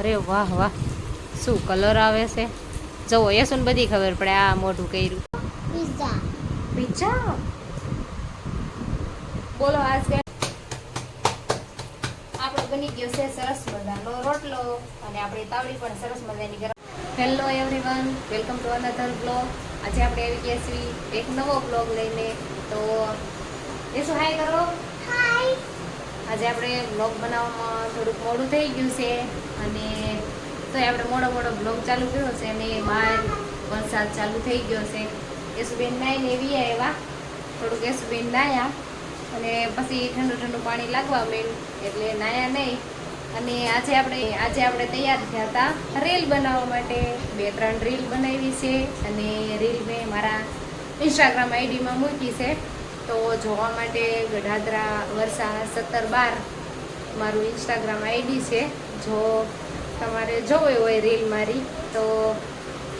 અરે વાહ વાહ. શું કલર આવે છે? જુઓ શું બધી ખબર પડે આ મોઢું કર્યું. પિઝા પિઝા બોલો આજ બની ગયો છે સરસ મજાનો રોટલો અને આપણી તાવડી પણ સરસ મજાની ગરમ. Hello everyone welcome to another blog આજે આપણે આવી ગયા છીએ એક નવો બ્લોગ લઈને. તો એ શું હાય કરો. હાય આજે આપણે બ્લોગ બનાવવામાં થોડુંક મોડું થઈ ગયું છે અને તો આપણે મોડો મોડો બ્લોગ ચાલુ કર્યો છે અને બહાર વરસાદ ચાલુ થઈ ગયો છે. યશુબેન નાઈને એવી એવા. થોડુંક યશુબેન નાયા અને પછી ઠંડુ ઠંડુ પાણી લાગવા માંડ્યું એટલે નાયા નહીં. અને આજે આપણે આજે આપણે તૈયાર થયા હતા રીલ બનાવવા માટે. બે ત્રણ રીલ બનાવી છે અને રીલ મેં મારા ઇન્સ્ટાગ્રામ આઈડીમાં મૂકી છે. તો જોવા માટે ગઢાદરા વર્ષા સત્તર બાર મારું ઇન્સ્ટાગ્રામ આઈડી છે. જો તમારે જોવી હોય રીલ મારી, તો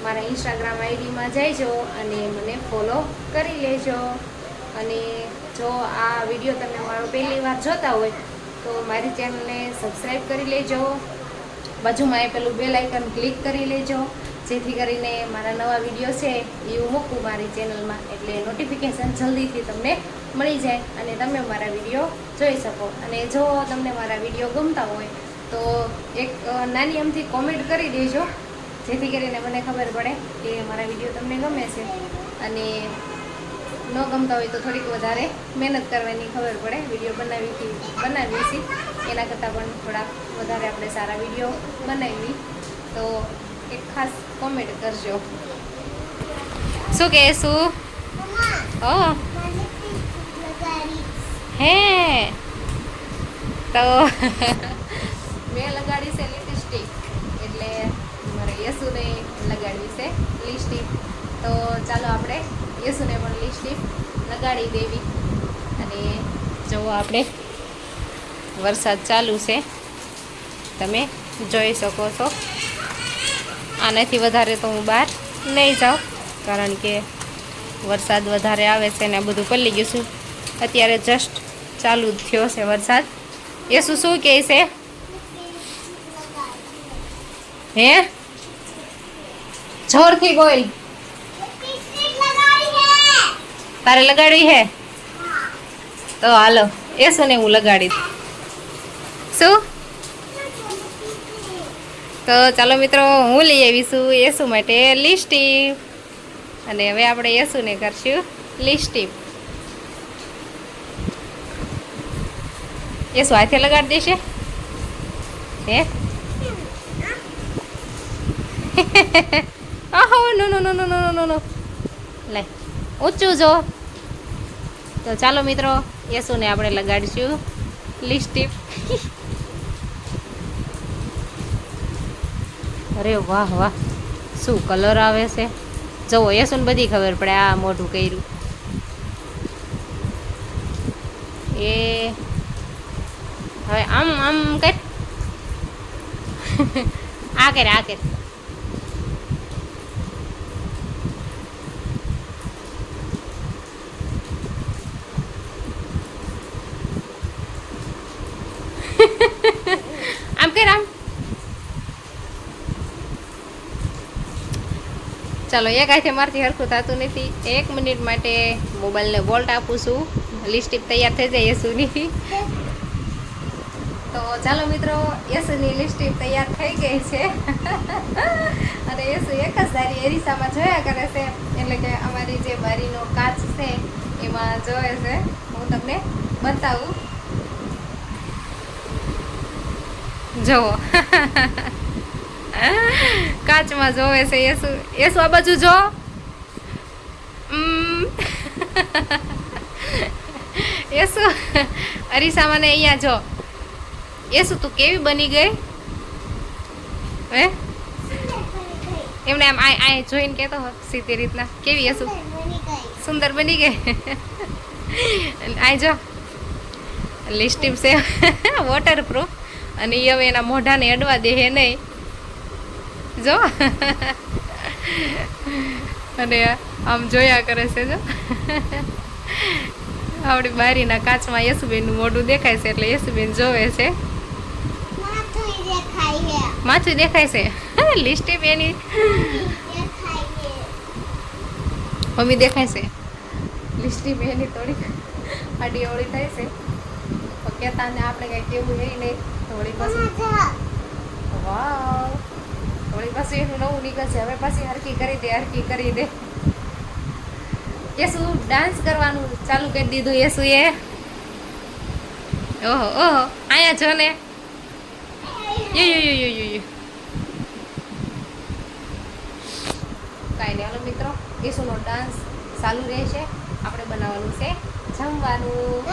મારા ઇન્સ્ટાગ્રામ આઈડીમાં જઈજો અને મને ફોલો કરી લેજો. અને જો આ વીડિયો તમે મારો પહેલી વાર જોતા હોય, તો મારી ચેનલને સબસ્ક્રાઈબ કરી લેજો. બાજુમાં એ પેલું બેલ આઇકન ક્લિક કરી લેજો. જેથી કરીને મારા નવા વીડિયો છે એ હું મૂકું મારી ચેનલમાં એટલે નોટિફિકેશન જલ્દીથી તમને મળી જાય અને તમે મારા વીડિયો જોઈ શકો. અને જો તમને મારા વીડિયો ગમતા હોય તો એક નાની એમથી કોમેન્ટ કરી દેજો. જેથી કરીને મને ખબર પડે કે મારા વીડિયો તમને ગમે છે. અને ન ગમતા હોય તો થોડીક વધારે મહેનત કરવાની ખબર પડે. વીડિયો બનાવીથી બનાવીએ છીએ એના કરતાં પણ થોડાક વધારે આપણે સારા વીડિયો બનાવી. તો એક ખાસ કોમેન્ટ કરજો. શું કે શું? ઓ. હે. તો મેં લગાડી છે લિપસ્ટિક એટલે મારે યશુને લગાડવી છે લિપસ્ટિક તો ચાલો આપણે યશુને પણ લિપસ્ટિક લગાડી દેવી. અને જુઓ આપણે, વરસાદ ચાલુ છે. તમે જોઈ શકો છો. આનાથી વધારે તો હું બહાર નહીં જાઉં, કારણ કે વરસાદ વધારે આવે છે ને બધું પલ્લી ગયું છું. અત્યારે જસ્ટ ચાલુ થયો છે વરસાદ. એ શું શું કહે છે? હે? જોરથી બોલ. તારે લગાડવી હે? તો હાલો, એ શું ને હું લગાડી શું? તો ચાલો મિત્રો, હું લઈ આવીશું એસુ માટે લિસ્ટીપ. અને હવે આપણે એસુને કરશું લિસ્ટીપ. એસુ હાથે લગાડી દેશે? હે? આહો નો નો નો નો નો નો નો લે, ઊંચું જો. તો ચાલો મિત્રો, યેસુને આપણે લગાડીશું લિપસ્ટિક અરે વાહ વાહ. શું કલર આવે છે? જુઓ, યસુને બધી ખબર પડે આ મોઢું કર્યું. એ, હવે આમ આમ કર. આ કર આ કર આમ કર આમ ચાલો, એક હાથે મારથી હરખું થતું નથી. એક મિનિટ માટે મોબાઈલને વોલ્ટ આપું છું. લિપસ્ટિક તૈયાર થઈ જાય યસુની તો ચાલો મિત્રો યસુની લિપસ્ટિક તૈયાર થઈ ગઈ છે. અને યસુ એક જ ધારી એરિસામાં જોયા કરે છે. એટલે કે અમારી જે બારીનો કાચ છે, એમાં જોવે છે. હું તમને બતાવું. જુઓ. કાચમાં જોવે છે યેસુ. યેસુ, આ બાજુ જો. યેસુ અરીસામાં ને અહીંયા જો. યેસુ, તું કેવી બની ગઈ? હે? એમને આમ આ આ જોઈને કહેતો હો સીધી રીતના. કેવી યેસુ? સુંદર બની ગઈ. આ જો. લિસ્ટિપ છે. વોટરપ્રૂફ અને એ હવે એના મોઢાને અડવા દે નહીં. જો. અને આમ જોયા કરે છે જો. આપણી બારીના કાચમાં યશુબેનનું મોઢું દેખાય છે એટલે યશુબેન જોવે છે. માથું દેખાય છે. લિસ્ટી બેની મમ્મી દેખાય છે. લિસ્ટિપ એની થોડીક. આડી અવળી થાય છે. કહેતા ને આપણે કઈ કેવું હે નહીં. થોડી પાછું મજા વાવ થોડી પાછું એનું નવું નીકળશે હવે પાછી હરકી કરી દે હરકી કરી દે યસુ ડાન્સ કરવાનું ચાલુ કરી દીધું યસુ એ ઓહો ઓહો અહીંયા જો ને યુ યુ યુ યુ યુ યુ કાંઈ નહીં હાલો મિત્રો યસુનો ડાન્સ ચાલુ રહેશે આપણે બનાવવાનું છે જમવાનું।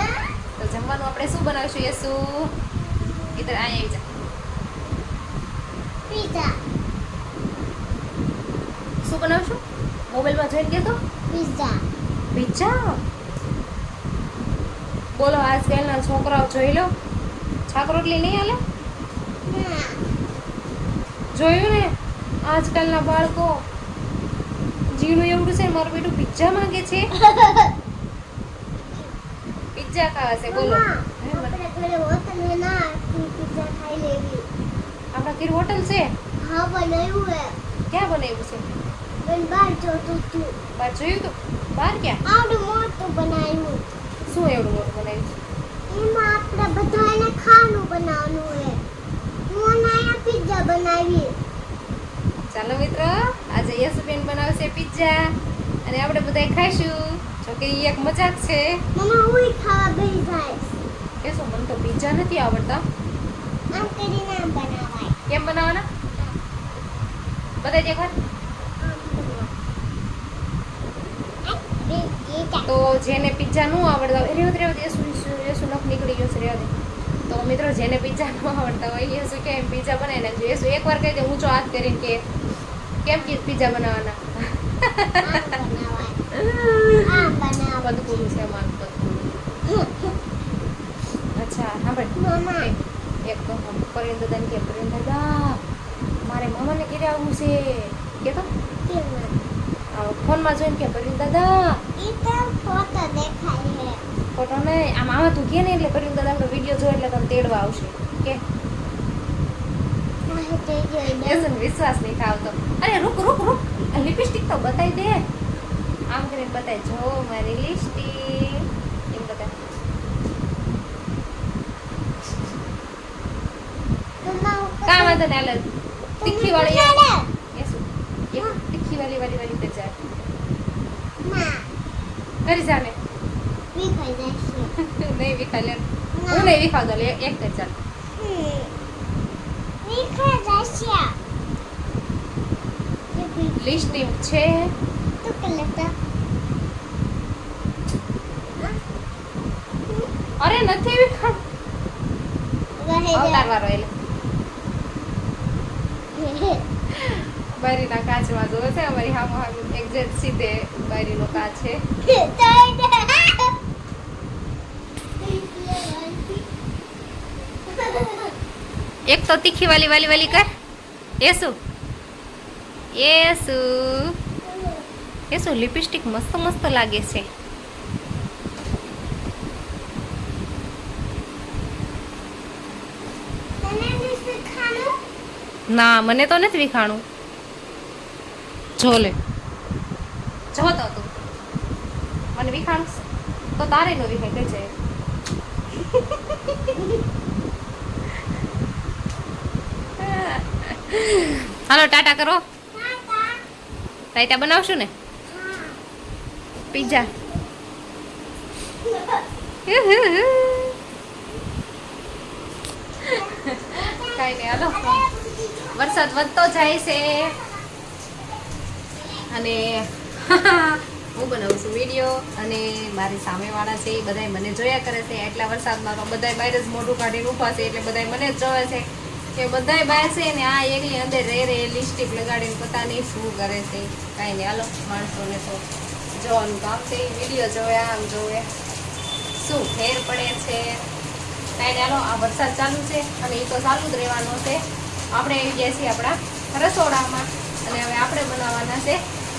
તો જમવાનું આપણે શું બનાવીશું યસુ ઇધર અહીંયા આવી જા પીઝા શું બનાવશું? મોબાઈલમાં જઈને કહેતો પિઝા પિઝા બોલો આજકાલના છોકરાઓ જોઈ લો. છાકરોટલી નહીં હાલે? જોયું ને? આજકાલના બાળકો જીણું એવડું છે મારું બેટું પિઝા માંગે છે. પિઝા ખાવા છે બોલો. આપણા ઘેર હોટલ છે? હા બનાવ્યું હે. ક્યાં બનાવ્યું છે? મેં બહાર જોતું તું બહાર જોયું તો? બહાર ક્યાં? આવડું મોટું બનાવ્યું. શું એવડું મોટું બનાવ્યું એમાં આપણે બધાને ખાવાનું બનાવવાનું છે. હું અહીંયા પિઝા બનાવી ચાલો મિત્રો આજે યશુબેન બનાવશે પિઝા અને આપણે બધા ખાઈશું. જો કે એક મજાક છે. મને હું ખાવા ગઈ જાય. કે શું મને તો પિઝા નથી આવડતા. આમ કરીને આમ બનાવાય. કેમ બનાવવાના? બધા જ એકવાર બે એ ચાલ. તો જેને પિઝા ન આવડતા હોય રેવત રેવત યસુ યસુ- નખ નીકળી ગયો છે રેવત. તો મિત્રો, જેને પિઝા ન આવડતા હોય યસુ કે પિઝા બનાવી નાખજો. યસુ એકવાર કહી દે ઊંચો હાથ કરીને કે, કેમ કે પિઝા બનાવવાના? પૂરું છે મારું બધું અચ્છા હા ભાઈ એક તો પરિણ દાદાને કે પરિણ દાદા, મારે મામાને ઘેરે આવવું છે. કે તો? ફોનમાં જોઈને કે પરિણ દાદા. ઈ તો ફોટો દેખાય ફોટો નહીં આમ આમાં તું કે ને એટલે પરિણ દાદા આપણો વીડિયો જોઈ એટલે તને તેડવા આવશે. કે? વિશ્વાસ નહીં થાવતો અરે રૂક રૂક રૂક. લિપસ્ટિક તો બતાવી દે. આમ કરીને બતાય જો મારી લિપસ્ટિક. એમ બતાય. કામ હતો ને તીખી વાળી તીખી વાળી વાળી વાળી તે જા ના. કરી જા ને. વિખાઈ જશે નહીં વિખા લે. હું નહીં વિખાવ દો લે એક. વિખાઈ જશે એ બી લિપસ્ટિક છે. તો કે લેતા? અરે નથી વિખાવ. રહે અવતાર જા વાળો એટલે બારીના કાચમાં જોવે છે અમારી હામો હામ એક્ઝેક્ટ સીધે બારીનો કાચ છે. એક તો તીખી વાલી વાલી વાલી કર. એસુ. એસુ. એસુ લિપસ્ટિક મસ્ત મસ્ત લાગે છે. ના મને તો નથી વિખાણું. જો લે જો તો મને વિખાણ તો તારે નો વિખાય કે જાય હાલો, ટાટા કરો. રાયતા બનાવશું ને? પીઝા. કાંઈ નહીં, હાલો. વરસાદ વધતો જાય છે. અને હું બનાવું છું વીડિયો અને મારી સામેવાળા છે એ બધાય મને જોયા કરે છે. એટલા વરસાદમાં બધાય બહાર જ મોઢું કાઢીને ઊભા છે એટલે બધાય મને જ જોવે છે કે બધાય બહાર છે ને આ એકલી અંદર રહે રહે લિપસ્ટિક લગાડીને પોતાની શું કરે છે. કાંઈ નહીં. હાલો, માણસોને તો જોવાનું કામ છે વીડિયો જોવે, આમ જોવે. શું ફેર પડે છે? કાંઈ નહીં. હાલો, આ વરસાદ ચાલુ છે અને એ તો ચાલુ જ રહેવાનો છે. આપણે આવી ગયા છીએ આપણા રસોડામાં અને હવે આપણે બનાવવાના છે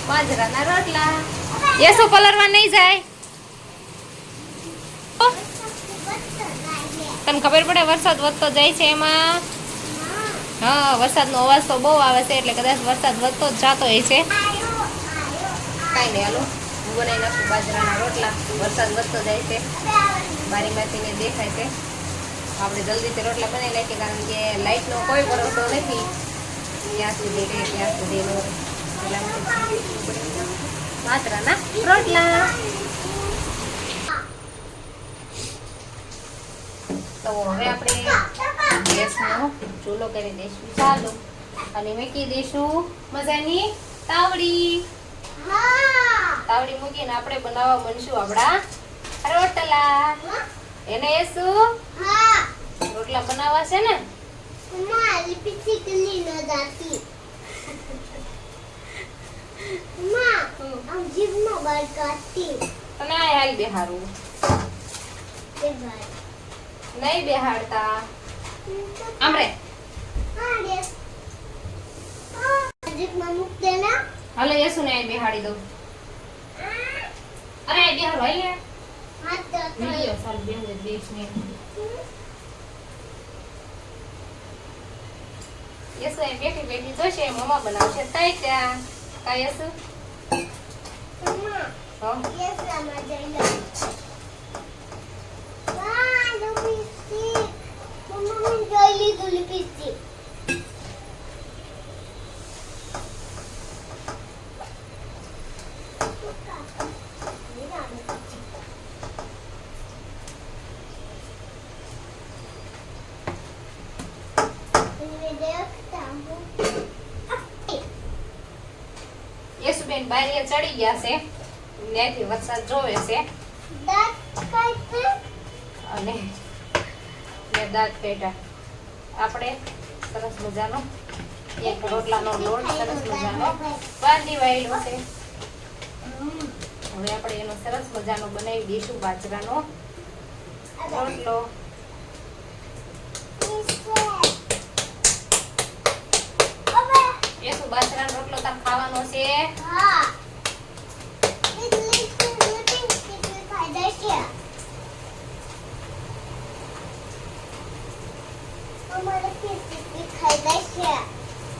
બાજરાના રોટલા. એ કલરમાં નહીં જાય? તને ખબર પડે વરસાદ વધતો જાય છે એમાં? હા વરસાદનો અવાજ તો બહુ આવે છે એટલે કદાચ વરસાદ વધતો જ જાતો હોય છે. કાંઈ નહીં હાલો. હું બનાવી નાખું બાજરાના રોટલા. વરસાદ વધતો જાય છે. બારીમાંથી દેખાય છે. આપણે જલ્દીથી રોટલા બનાવી નાખીએ કારણ કે લાઇટનો કોઈ ભરોસો નથી. ત્યાં સુધી ત્યાં સુધી નો રહે. એટલા માટે બાજરાના રોટલા આપણે મૂકી દઈશું આપણે બનાવવા બનશું આપણા રોટલા. એને શું? રોટલા બનાવવા છે ને? મમ્મા લિપસ્ટિક લી ન જાતી મમ્મા આમ જીભમાં બાર કાઢતી. આ હાલ બેહારું નહીં બેહાડતા. આમ રે. હા રે હા જીભમાં મૂક દે હાલો યસુ ને બેહાડી દઉં. અરે અહીં બેહારો હાલ ને. હાથ તો વીડિયો સારું બેન દેશ ને યસુ અહીં બેઠી બેઠી જોશે મમ્મા બનાવશે તાઈ ત્યાં. કાંઈ યસુ મમ્મા હા યસ આમાં જઈ લે વાહ લિપસ્ટિક મમ્મા મેં યસુબેન બારીએ ચડી ગયા છે. ત્યાંથી વરસાદ જોવે છે. અને મેં દાંત પેટા આપણે સરસ મજાનો એક રોટલાનો લોટ સરસ મજાનો બાંધી વાયેલો છે. હવે આપણે એનો સરસ મજાનો બનાવી દઈશું બાજરાનો. રોટલો એ શું બાજરાનો રોટલો તાર ખાવાનો છે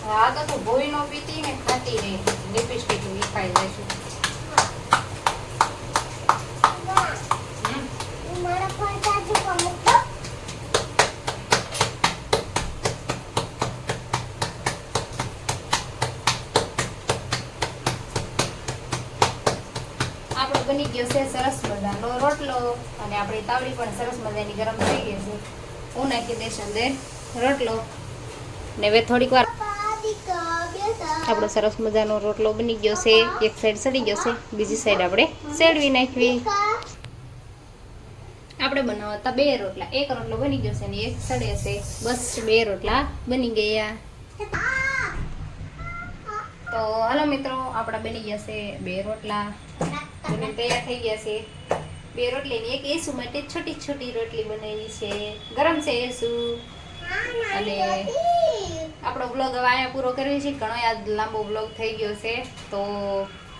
હા તો તું ભોય નો પીતી ને ખાતી રહી લિપસ્ટિક ખાઈ જઈશું હમ. મારા ફોન ચાર્જ ઉપર મૂકો આપણો બની ગયો છે, સરસ મજાનો રોટલો અને આપણી તાવડી પણ સરસ મજાની ગરમ થઈ ગઈ છે. હું નાખી દઈશ અંદર રોટલો. ને હવે થોડીક વાર આપણો સરસ મજાનો રોટલો બની ગયો છે. એક સાઈડ સડી ગયો છે, બીજી સાઈડ આપણે સેડવી નાખવી. આપણે બનાવતા બે રોટલા. એક રોટલો બની ગયો છે ને એક સડે છે. બસ બે રોટલા બની ગયા. તો હાલો મિત્રો, આપણા બની ગયા છે બે રોટલા. બનીને તૈયાર થઈ ગયા છે. બે રોટલીની એક એસુ માટે છોટી છોટી રોટલી બનાવી છે. ગરમ છે એસુ અને આપણો બ્લોગ હવે અહીંયા પૂરો કરીએ છીએ ઘણો યાદ લાંબો બ્લોગ થઈ ગયો છે. તો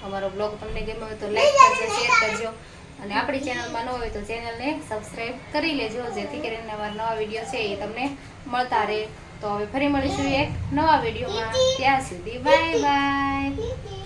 અમારો બ્લોગ તમને ગમ્યો હોય તો લાઈક કરજો શેર કરજો. અને આપણી ચેનલમાં ન હોય તો ચેનલને સબસ્ક્રાઈબ કરી લેજો. જેથી કરીને અમારા નવા વીડિયો છે એ તમને મળતા રહે. તો હવે ફરી મળીશું એક નવા વિડીયોમાં ત્યાં સુધી બાય બાય.